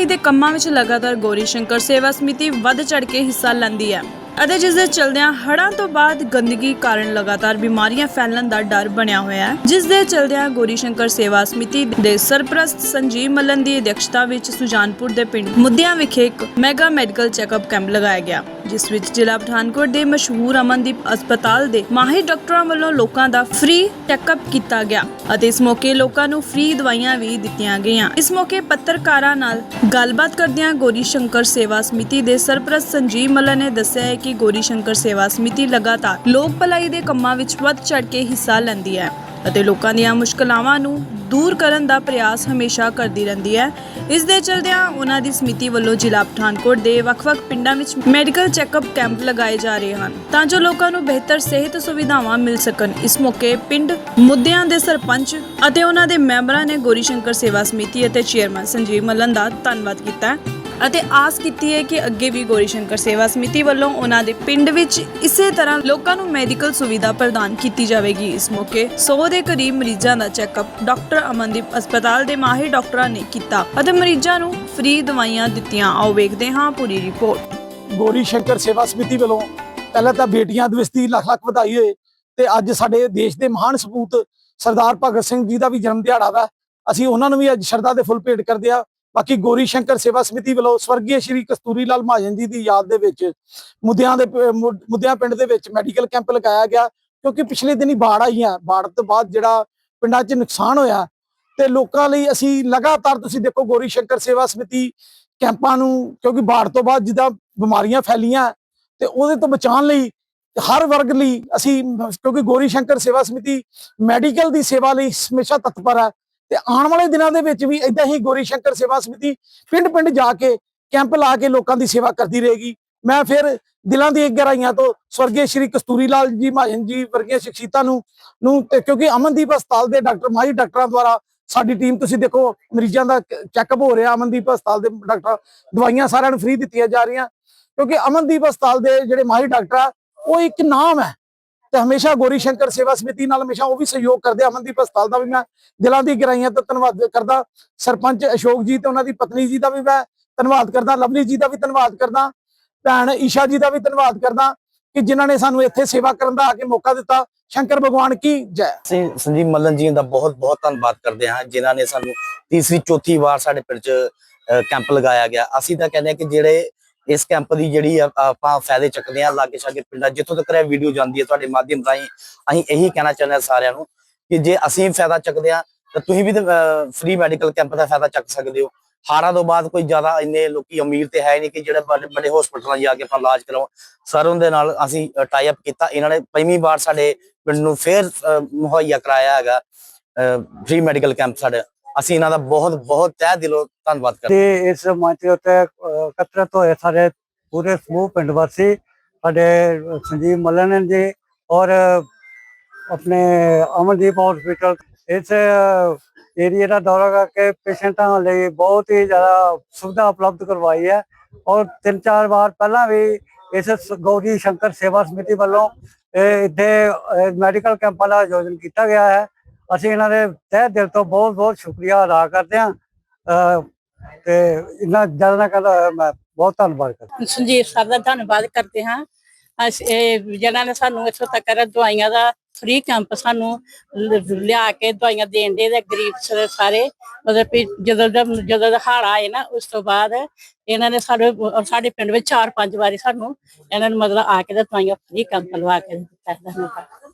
ਭਲਾਈ ਦੇ ਕੰਮਾਂ ਵਿੱਚ ਲਗਾਤਾਰ ਗੌਰੀ ਸ਼ੰਕਰ ਸੇਵਾ ਸਮਿਤੀ ਵੱਧ ਚੜ ਕੇ ਹਿੱਸਾ ਲੈਂਦੀ ਹੈ ਅਤੇ ਜਿਸ ਦੇ ਚਲਦਿਆਂ ਹੜਾਂ ਤੋਂ ਬਾਅਦ ਗੰਦਗੀ ਕਾਰਨ ਲਗਾਤਾਰ ਬਿਮਾਰੀਆਂ ਫੈਲਣ ਦਾ ਡਰ ਬਣਿਆ ਹੋਇਆ ਹੈ। ਜਿਸ ਦੇ ਚਲਦਿਆਂ ਗੋਰੀ ਸ਼ੰਕਰ ਸੇਵਾ ਸਮਿਤੀ ਦੇ ਸਰਪ੍ਰਸਤ ਸੰਜੀਵ ਮੱਲਨ ਦੀ ਅਧਿਕਸ਼ਤਾ ਵਿੱਚ ਸੁਜਾਨਪੁਰ ਦੇ ਪਿੰਡ ਮੁੱਦਿਆਂ ਵਿਖੇ ਇੱਕ ਮੈਗਾ ਮੈਡੀਕਲ ਚੈੱਕਅਪ ਕੈਂਪ ਲਗਾਇਆ ਗਿਆ। ਜਿਸ ਵਿੱਚ ਜ਼ਿਲ੍ਹਾ ਪਠਾਨਕੋਟ ਦੇ ਮਸ਼ਹੂਰ ਅਮਨਦੀਪ ਹਸਪਤਾਲ ਦੇ ਮਾਹਿਰ ਡਾਕਟਰਾਂ ਵੱਲੋਂ ਲੋਕਾਂ ਦਾ ਫ੍ਰੀ ਚੈੱਕਅਪ ਕੀਤਾ ਗਿਆ ਅਤੇ ਇਸ ਮੌਕੇ ਲੋਕਾਂ ਨੂੰ ਫ੍ਰੀ ਦਵਾਈਆਂ ਵੀ ਦਿੱਤੀਆਂ ਗਈਆਂ। ਇਸ ਮੌਕੇ ਪੱਤਰਕਾਰਾਂ ਨਾਲ ਗੱਲਬਾਤ ਕਰਦਿਆਂ ਗੋਰੀ ਸ਼ੰਕਰ ਸੇਵਾ ਸਮਿਤੀ ਦੇ ਸਰਪ੍ਰਸਤ ਸੰਜੀਵ ਮੱਲਨ ਨੇ ਦੱਸਿਆ ਹੈ ਕਿ ਗੋਰੀ ਸ਼ੰਕਰ ਸੇਵਾ ਸਮਿਤੀ ਲਗਾਤਾਰ ਲੋਕ ਭਲਾਈ ਦੇ ਕੰਮਾਂ ਵਿੱਚ ਵੱਧ ਚੜ ਕੇ ਹਿੱਸਾ ਲੈਂਦੀ ਹੈ। ਅਤੇ ਲੋਕਾਂ ਦੀਆਂ ਮੁਸ਼ਕਲਾਵਾਂ ਨੂੰ ਦੂਰ ਕਰਨ ਦਾ ਪ੍ਰਯਾਸ ਹਮੇਸ਼ਾ ਕਰਦੀ ਰਹਿੰਦੀ ਹੈ। ਇਸ ਦੇ ਚਲਦਿਆਂ ਉਹਨਾਂ ਦੀ ਸਮਿਤੀ ਵੱਲੋਂ ਜ਼ਿਲ੍ਹਾ ਪਠਾਨਕੋਟ ਦੇ ਵੱਖ-ਵੱਖ ਪਿੰਡਾਂ ਵਿੱਚ ਮੈਡੀਕਲ ਚੈੱਕਅਪ ਕੈਂਪ ਲਗਾਏ ਜਾ ਰਹੇ ਹਨ ਤਾਂ ਜੋ ਲੋਕਾਂ ਨੂੰ ਬਿਹਤਰ ਸਿਹਤ ਸੁਵਿਧਾਵਾਂ ਮਿਲ ਸਕਣ। ਇਸ ਮੌਕੇ ਪਿੰਡ ਮੁੱਦਿਆਂ ਦੇ ਸਰਪੰਚ ਅਤੇ ਉਹਨਾਂ ਦੇ ਮੈਂਬਰਾਂ ਨੇ ਗੋਰੀ ਸ਼ੰਕਰ ਸੇਵਾ ਸਮਿਤੀ ਅਤੇ ਚੇਅਰਮੈਨ ਸੰਜੀਵ ਮਲਨ ਦਾ ਧੰਨਵਾਦ ਕੀਤਾ। ਅਤੇ ਆਸ ਕੀਤੀ ਹੈ ਕਿ ਅੱਗੇ ਵੀ ਗੋਰੀ ਸ਼ੰਕਰ ਸੇਵਾ ਸਮਿਤੀ ਵੱਲੋਂ ਉਹਨਾਂ ਦੇ ਪਿੰਡ ਵਿੱਚ ਇਸੇ ਤਰ੍ਹਾਂ ਲੋਕਾਂ ਨੂੰ ਮੈਡੀਕਲ ਸੁਵਿਧਾ ਪ੍ਰਦਾਨ ਕੀਤੀ ਜਾਵੇਗੀ। ਇਸ ਮੌਕੇ 100 ਦੇ ਕਰੀਬ ਮਰੀਜ਼ਾਂ ਦਾ ਚੈੱਕਅਪ ਡਾਕਟਰ ਅਮਨਦੀਪ ਹਸਪਤਾਲ ਦੇ ਮਾਹਿਰ ਡਾਕਟਰਾਂ ਨੇ ਕੀਤਾ ਅਤੇ ਮਰੀਜ਼ਾਂ ਨੂੰ ਫ੍ਰੀ ਦਵਾਈਆਂ ਦਿੱਤੀਆਂ। ਆਓ ਵੇਖਦੇ ਹਾਂ ਪੂਰੀ ਰਿਪੋਰਟ। ਗੋਰੀ ਸ਼ੰਕਰ ਸੇਵਾ ਸਮਿਤੀ ਵੱਲੋਂ ਪਹਿਲਾਂ ਤਾਂ ਬੇਟੀਆਂ ਦਿਵਸ ਦੀ ਲੱਖ ਲੱਖ ਵਧਾਈ ਹੋਏ ਤੇ ਅੱਜ ਸਾਡੇ ਦੇਸ਼ ਦੇ ਮਹਾਨ ਸਪੂਤ ਸਰਦਾਰ ਭਗਤ ਸਿੰਘ ਜੀ ਦਾ ਵੀ ਜਨਮ ਦਿਹਾੜਾ ਵਾ। ਅਸੀਂ ਉਹਨਾਂ ਨੂੰ ਵੀ ਅੱਜ ਸ਼ਰਧਾ ਦੇ ਫੁੱਲ ਭੇਟ ਕਰਦੇ ਆ ਬਾਕੀ ਗੋਰੀ ਸ਼ੰਕਰ ਸੇਵਾ ਸਮਿਤੀ ਵੱਲੋਂ ਸਵਰਗੀ ਸ਼੍ਰੀ ਕਸਤੂਰੀ ਲਾਲ ਮਹਾਜਨ ਜੀ ਦੀ ਯਾਦ ਦੇ ਵਿੱਚ ਮੁੱਦਿਆਂ ਦੇ ਮੁੱਦਿਆਂ ਪਿੰਡ ਦੇ ਵਿੱਚ ਮੈਡੀਕਲ ਕੈਂਪ ਲਗਾਇਆ ਗਿਆ, ਕਿਉਂਕਿ ਪਿਛਲੇ ਦਿਨੀ ਬਾੜ ਆਈ ਹੈ, ਬਾੜ ਤੋਂ ਬਾਅਦ ਜਿਹੜਾ ਪਿੰਡਾਂ 'ਚ ਨੁਕਸਾਨ ਹੋਇਆ ਤੇ ਲੋਕਾਂ ਲਈ ਅਸੀਂ ਲਗਾਤਾਰ ਤੁਸੀਂ ਦੇਖੋ ਗੋਰੀ ਸ਼ੰਕਰ ਸੇਵਾ ਸਮਿਤੀ ਕੈਂਪਾਂ ਨੂੰ, ਕਿਉਂਕਿ ਬਾੜ ਤੋਂ ਬਾਅਦ ਜਿੱਦਾਂ ਬਿਮਾਰੀਆਂ ਫੈਲੀਆਂ ਤੇ ਉਹਦੇ ਤੋਂ ਬਚਾਉਣ ਲਈ ਹਰ ਵਰਗ ਲਈ ਅਸੀਂ, ਕਿਉਂਕਿ ਗੋਰੀ ਸ਼ੰਕਰ ਸੇਵਾ ਸਮਿਤੀ ਮੈਡੀਕਲ ਦੀ ਸੇਵਾ ਲਈ ਹਮੇਸ਼ਾ ਤਤਪਰ ਹੈ ਤੇ ਆਉਣ ਵਾਲੇ ਦਿਨਾਂ ਦੇ ਵਿੱਚ ਵੀ ਇਦਾਂ ਹੀ ਗੋਰੀ ਸ਼ੰਕਰ ਸੇਵਾ ਸਮਿਤੀ ਪਿੰਡ-ਪਿੰਡ ਜਾ ਕੇ ਕੈਂਪ ਲਾ ਕੇ ਲੋਕਾਂ ਦੀ ਸੇਵਾ ਕਰਦੀ ਰਹੇਗੀ। ਮੈਂ ਫਿਰ ਦਿਲਾਂ ਦੀ ਗਹਿਰਾਈਆਂ ਤੋਂ ਸਵਰਗੀ ਸ਼੍ਰੀ ਕਸਤੂਰੀ ਲਾਲ ਜੀ ਮਹਾਜਨ ਜੀ ਵਰਗੀਆਂ ਸ਼ਖਸੀਅਤਾਂ ਨੂੰ ਨੂੰ ਕਿਉਂਕਿ ਅਮਨਦੀਪ ਹਸਪਤਾਲ ਦੇ ਡਾਕਟਰ ਮਾਹੀ ਡਾਕਟਰਾਂ ਦੁਆਰਾ ਸਾਡੀ ਟੀਮ ਤੁਸੀਂ ਦੇਖੋ ਮਰੀਜ਼ਾਂ ਦਾ ਚੈੱਕਅਪ ਹੋ ਰਿਹਾ। ਅਮਨਦੀਪ ਹਸਪਤਾਲ ਦੇ ਡਾਕਟਰ ਦਵਾਈਆਂ ਸਾਰਿਆਂ ਨੂੰ ਫ੍ਰੀ ਦਿੱਤੀਆਂ ਜਾ ਰਹੀਆਂ। ਕਿਉਂਕਿ ਅਮਨਦੀਪ ਹਸਪਤਾਲ ਦੇ ਜਿਹੜੇ ਮਾਹੀ ਡਾਕਟਰ ਆ, ਉਹ ਇੱਕ ਨਾਮ ਹੈ। ਤੇ ਹਮੇਸ਼ਾ ਗੋਰੀ ਸ਼ੰਕਰ ਸੇਵਾ ਸਮਿਤੀ ਨਾਲ ਹਮੇਸ਼ਾ ਉਹ ਵੀ ਸਹਿਯੋਗ ਕਰਦੇ ਅਮਨਦੀਪ ਹਸਪਤਾਲ ਦਾ ਵੀ ਮੈਂ ਦਿਲਾਂ ਦੀ ਗਹਿਰਾਈਆਂ ਤੋਂ ਧੰਨਵਾਦ ਕਰਦਾ। ਸਰਪੰਚ ਅਸ਼ੋਕ ਜੀ ਤੇ ਉਹਨਾਂ ਦੀ ਪਤਨੀ ਜੀ ਦਾ ਵੀ ਮੈਂ ਧੰਨਵਾਦ ਕਰਦਾ। ਲਵਲੀ ਜੀ ਦਾ ਵੀ ਧੰਨਵਾਦ ਕਰਦਾ। ਭੈਣ ਈਸ਼ਾ ਜੀ ਦਾ ਵੀ ਧੰਨਵਾਦ ਕਰਦਾ ਕਿ ਜਿਨ੍ਹਾਂ ਨੇ ਸਾਨੂੰ ਇੱਥੇ ਸੇਵਾ ਕਰਨ ਦਾ ਆ ਕੇ ਮੌਕਾ ਦਿੱਤਾ। ਸ਼ੰਕਰ ਭਗਵਾਨ ਕੀ ਜੈ। ਅਸੀਂ ਸੰਜੀਵ ਮੱਲਨ ਜੀ ਦਾ ਬਹੁਤ ਬਹੁਤ ਧੰਨਵਾਦ ਕਰਦੇ ਹਾਂ ਜਿਨ੍ਹਾਂ ਨੇ ਸਾਨੂੰ ਤੀਸਰੀ ਚੌਥੀ ਵਾਰ ਸਾਡੇ ਪਿੰਡ 'ਚ ਅ, ਕੈਂਪ ਲਗਾਇਆ ਗਿਆ। ਅਸੀਂ ਤਾਂ ਕਹਿੰਦੇ ਹਾਂ ਕਿ ਜਿਹੜੇ ਇਸ ਕੈਂਪ ਦੀ ਜਿਹੜੀ ਆਪਾਂ ਫਾਇਦੇ ਚੱਕਦੇ ਹਾਂ ਲਾਗੇ ਛਾਗੇ ਪਿੰਡਾਂ ਜਿੱਥੋਂ ਤੱਕ ਇਹ ਵੀਡੀਓ ਜਾਂਦੀ ਹੈ ਤੁਹਾਡੇ ਮਾਧਿਅਮ ਰਾਹੀਂ, ਅਸੀਂ ਇਹੀ ਕਹਿਣਾ ਚਾਹੁੰਦੇ ਹਾਂ ਸਾਰਿਆਂ ਨੂੰ ਕਿ ਜੇ ਅਸੀਂ ਫਾਇਦਾ ਚੱਕਦੇ ਹਾਂ, ਤਾਂ ਤੁਸੀਂ ਵੀ ਫ੍ਰੀ ਮੈਡੀਕਲ ਕੈਂਪ ਦਾ ਫਾਇਦਾ ਚੱਕ ਸਕਦੇ ਹੋ। ਹਾਰਾਂ ਤੋਂ ਬਾਅਦ ਕੋਈ ਜ਼ਿਆਦਾ ਇੰਨੇ ਲੋਕੀ ਅਮੀਰ ਤੇ ਹੈ ਨਹੀਂ ਕਿ ਜਿਹੜੇ ਵੱਡੇ ਵੱਡੇ ਹਸਪਤਾਲਾਂ ਜਾ ਕੇ ਆਪਾਂ ਇਲਾਜ ਕਰਾਉ ਸਰ, ਉਹਦੇ ਨਾਲ ਅਸੀਂ ਟਾਈ ਅਪ ਕੀਤਾ। ਇਹਨਾਂ ਨੇ ਪੰਜਵੀਂ ਵਾਰ ਸਾਡੇ ਪਿੰਡ ਨੂੰ ਫੇਰ ਮੁਹੱਈਆ ਕਰਾਇਆ ਹੈਗਾ ਫ੍ਰੀ ਮੈਡੀਕਲ ਕੈਂਪ ਸਾਡੇ। ਅਸੀਂ ਇਹਨਾਂ ਦਾ ਬਹੁਤ ਬਹੁਤ ਤਹਿ ਦਿਲੋਂ ਧੰਨਵਾਦ ਕਰਦੇ ਤੇ ਇਸ ਮੰਚ ਉੱਤੇ ਅਹ, ਇਕੱਤਰਤ ਹੋਏ ਸਾਰੇ ਪੂਰੇ ਸਮੂਹ ਪਿੰਡ ਵਾਸੀ ਸਾਡੇ ਸੰਜੀਵ ਮੱਲਨ ਜੀ ਔਰ ਆਪਣੇ ਅਮਨਦੀਪ ਹਸਪੀਟਲ ਇਸ ਏਰੀਆ ਦਾ ਦੌਰਾ ਕਰਕੇ ਪੇਸ਼ੈਂਟਾਂ ਲਈ ਬਹੁਤ ਹੀ ਜ਼ਿਆਦਾ ਸੁਵਿਧਾ ਉਪਲਬਧ ਕਰਵਾਈ ਹੈ ਔਰ ਤਿੰਨ ਚਾਰ ਵਾਰ ਪਹਿਲਾਂ ਵੀ ਇਸ ਗੌਰੀ ਸ਼ੰਕਰ ਸੇਵਾ ਸਮਿਤੀ ਵੱਲੋਂ ਇਹ ਇੱਥੇ ਮੈਡੀਕਲ ਕੈਂਪਾਂ ਦਾ ਆਯੋਜਨ ਕੀਤਾ ਗਿਆ ਹੈ। ਅਸੀਂ ਇਹਨਾਂ ਦੇ ਤਹਿ ਦਿਲ ਤੋਂ ਬਹੁਤ ਬਹੁਤ ਸ਼ੁਕਰੀਆ ਅਦਾ ਕਰਦੇ ਹਾਂ। ਤੇ ਇਹਨਾਂ ਜ਼ਿਆਦਾ ਨਾ ਕਹਿੰਦਾ ਮੈਂ ਬਹੁਤ ਧੰਨਵਾਦ ਕਰਦਾ। ਸੰਜੀਵ ਸਰ ਦਾ ਧੰਨਵਾਦ ਕਰਦੇ ਹਾਂ। ਅਸੀਂ ਜਿਹਨਾਂ ਨੇ ਸਾਨੂੰ ਇੱਥੋਂ ਤੱਕ ਦਵਾਈਆਂ ਦਾ ਫ੍ਰੀ ਕੈਂਪ ਸਾਨੂੰ ਲਿਆ ਕੇ ਦਵਾਈਆਂ ਦੇਣ ਦੇ ਗਰੀਬ ਸਾਰੇ ਮਤਲਬ ਵੀ ਜਦੋਂ ਦਾ ਜਦੋਂ ਦਾ ਹਾੜਾ ਆਏ ਨਾ, ਉਸ ਤੋਂ ਬਾਅਦ ਇਹਨਾਂ ਨੇ ਸਾਡੇ ਸਾਡੇ ਪਿੰਡ ਵਿੱਚ ਚਾਰ ਪੰਜ ਵਾਰੀ ਸਾਨੂੰ ਇਹਨਾਂ ਨੇ ਮਤਲਬ ਆ ਕੇ ਦਵਾਈਆਂ ਫ੍ਰੀ ਕੈਂਪ ਲਵਾ ਕੇ ਦਿੱਤਾ। ਧੰਨਵਾਦ।